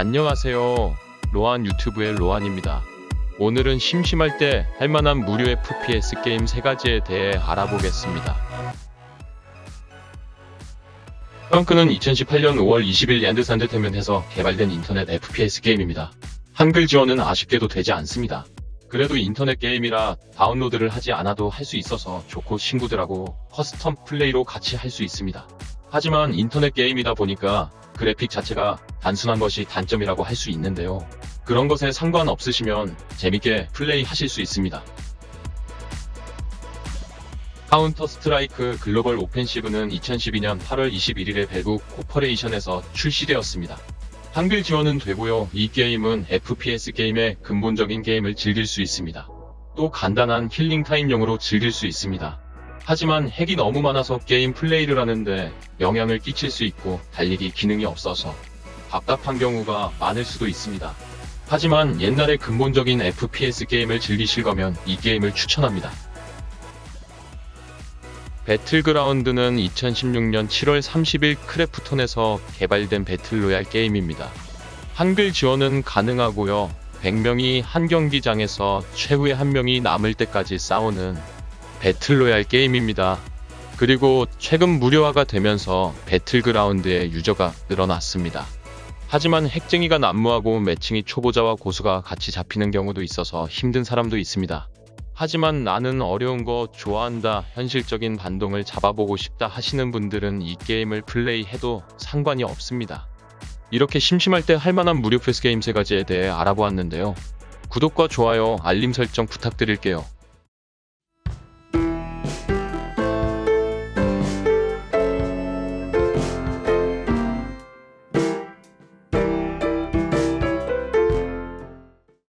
안녕하세요. 로한 유튜브의 로한입니다. 오늘은 심심할 때 할만한 무료 FPS 게임 3가지에 대해 알아보겠습니다. 펑크는 2018년 5월 20일 얀드산드테면에서 개발된 인터넷 FPS 게임입니다. 한글 지원은 아쉽게도 되지 않습니다. 그래도 인터넷 게임이라 다운로드를 하지 않아도 할 수 있어서 좋고 친구들하고 커스텀 플레이로 같이 할 수 있습니다. 하지만 인터넷 게임이다 보니까 그래픽 자체가 단순한 것이 단점이라고 할 수 있는데요. 그런 것에 상관없으시면 재밌게 플레이 하실 수 있습니다. 카운터 스트라이크 글로벌 오펜시브는 2012년 8월 21일에 벨브 코퍼레이션에서 출시되었습니다. 한글 지원은 되고요. 이 게임은 FPS 게임의 근본적인 게임을 즐길 수 있습니다. 또 간단한 힐링 타임용으로 즐길 수 있습니다. 하지만 핵이 너무 많아서 게임 플레이를 하는데 영향을 끼칠 수 있고 달리기 기능이 없어서 답답한 경우가 많을 수도 있습니다. 하지만 옛날의 근본적인 FPS 게임을 즐기실 거면 이 게임을 추천합니다. 배틀그라운드는 2016년 7월 30일 크래프톤에서 개발된 배틀로얄 게임입니다. 한글 지원은 가능하고요. 100명이 한 경기장에서 최후의 한 명이 남을 때까지 싸우는 배틀로얄 게임입니다. 그리고 최근 무료화가 되면서 배틀그라운드의 유저가 늘어났습니다. 하지만 핵쟁이가 난무하고 매칭이 초보자와 고수가 같이 잡히는 경우도 있어서 힘든 사람도 있습니다. 하지만 나는 어려운 거 좋아한다, 현실적인 반동을 잡아보고 싶다 하시는 분들은 이 게임을 플레이해도 상관이 없습니다. 이렇게 심심할 때 할만한 무료 패스 게임 세 가지에 대해 알아보았는데요. 구독과 좋아요, 알림 설정 부탁드릴게요.